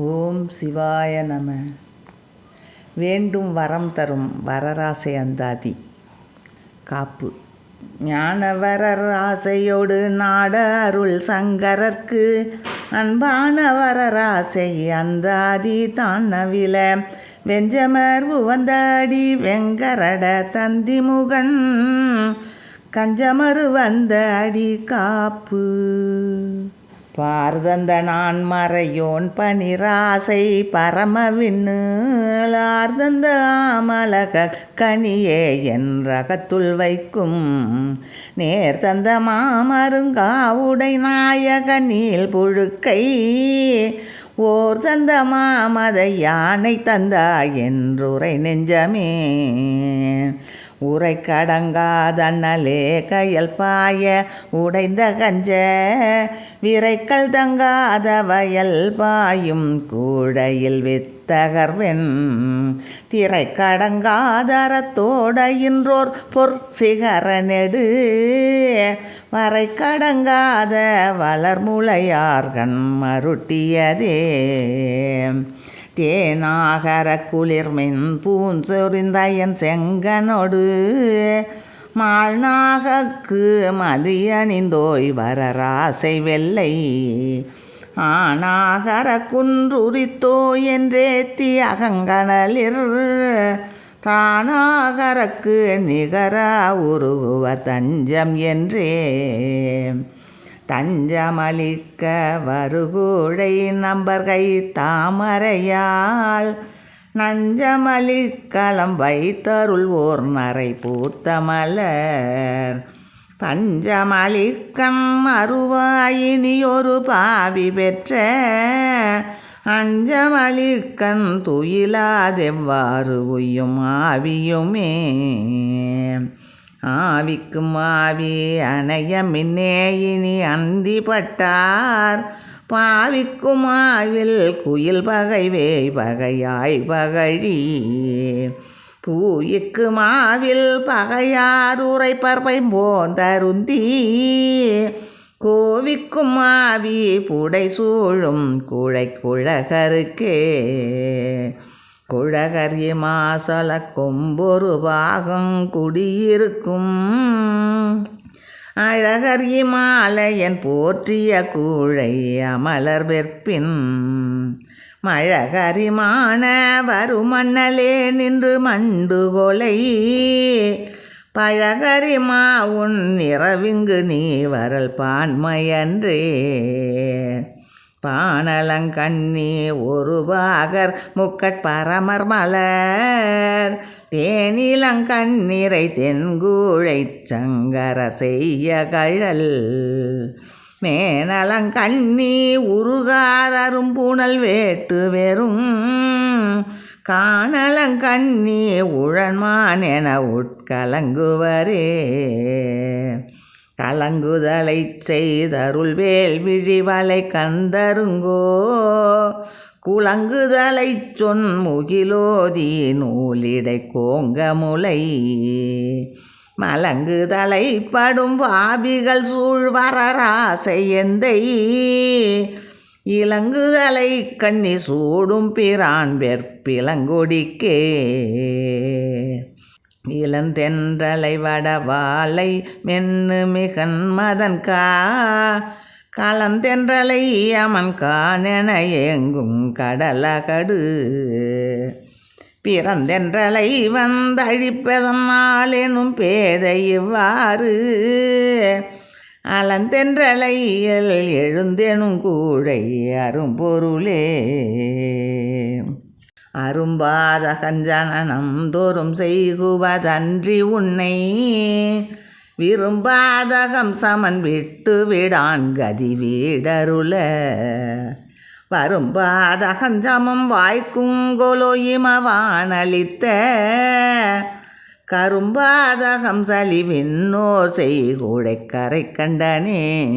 ஓம் சிவாய நம. வேண்டும் வரம் தரும் வரராசை அந்தாதி. காப்பு. ஞானவரர் ஆசையோடு நாட அருள் சங்கரர்க்கு அன்பான வரராசை அந்தாதி தான் நவில வெஞ்சமர் உவந்தாடி வெங்கரட தந்திமுகன் கஞ்சமரு வந்த அடி காப்பு. பார்தந்த நான் மறையோன் பனிராசை பரமவிண்ணார்தந்த ஆமலக கனியே என்றகத்துள் வைக்கும். நேர் தந்த மாமருங்காவுடை நாயக நீல் புழுக்கை ஓர் தந்த மாமத யானை தந்தா என்றுரை நெஞ்சமே. உரை கடங்காதன்னலே கையல் பாய உடைந்த கஞ்ச விரைக்கல் தங்காத வயல் பாயும் கூடையில் வித்தகர்வென் திரை கடங்காதரத்தோடையின்றோர் பொற்சிகர நெடு வரை கடங்காத வளர்முளையார்கண் மருட்டியதே. தேனாகர குளிர்மின் பூஞ்சொறிந்தயன் செங்கனொடு. மாழ்நாகக்கு மதியணிந்தோய் வரராசை வெள்ளை. ஆனாகர குன்றுரித்தோ என்றேத்தி அகங்கணலிர் தானாகரக்கு நிகர உருகுவ தஞ்சம் என்றே. தஞ்சமளிக்க வருகூடை நம்பர்கை தாமரையால். நஞ்சமளிக்கலம் வைத்தருள்வோர் நரை பூத்த மலர். பஞ்சமளிக்கம் அருவாயினி ஒரு பாவி பெற்ற. அஞ்சமளிக்கன் துயிலாதெவ்வாறு உய்யும் ஆவியுமே. ஆவிக்கும் ஆவி அணைய மின்னேயினி அந்தி பட்டார் பாவிக்கும் ஆவில் குயில் பகைவே பகையாய் பகழி. பூயிக்கு மாவில் பகையார் உரைப்பற்பை போந்தருந்தி கோவிக்கும் மாவி புடை சூழும் குழை குழகருக்கே குழகரி மாசல கொம்பொரு பாகம் குடியிருக்கும். அழகரிய மாலையன் போற்றிய கூழை அமலர் வெற்பின். மழகரிமான வருமண்ணலே நின்று மண்டுகொலை பழகரிமா உன் இரவிங்கு நீ வரல் பான்மையன்றே. பானலங்கண்ணி ஒரு பாகர் முக்கட் பரமர் மலர். தேனிலங்கண்ணீரை தென்கூழை சங்கர செய்ய கழல். மேனலங்கண்ணி உருகாரரும் புனல் வேட்டு வெறும். காணலங்கண்ணி உழன்மான் என உட்கலங்குவரே. கலங்குதலை செய்தருள் வேல் விழிவலை கந்தருங்கோ. குலங்குதலை சொன் முகிலோதி நூலிடை கோங்கமுலை. மலங்குதலை படும் வாபிகள் சூழ்வரராசை எந்தை. இலங்குதலை கண்ணி சூடும் பிரான் வெற்பிலங்கொடிக்கே. இளந்தென்றலை வடவாலை மென்னு மிகன் மதன் கா. கலந்தென்றலை அமன் காணென எங்கும் கடலகடு. பிறந்தென்றலை வந்தழிப்பதனால் எனும் பேதை இவ்வாறு. அலந்தென்றலை எழுந்தெனும் கூழை அரும்பொருளே. அரும்பாதகஞ்சனம் தோறும் செய்குவதன்றி உன்னை விரும்பாதகம் சமன் விட்டு விடான் கதி வீடருள. வரும்பாதகஞ்சமம் வாய்க்கும் கொலோ கரும்பாதகம் சலிவின்னோ செய்கூடை கரை கண்டனே.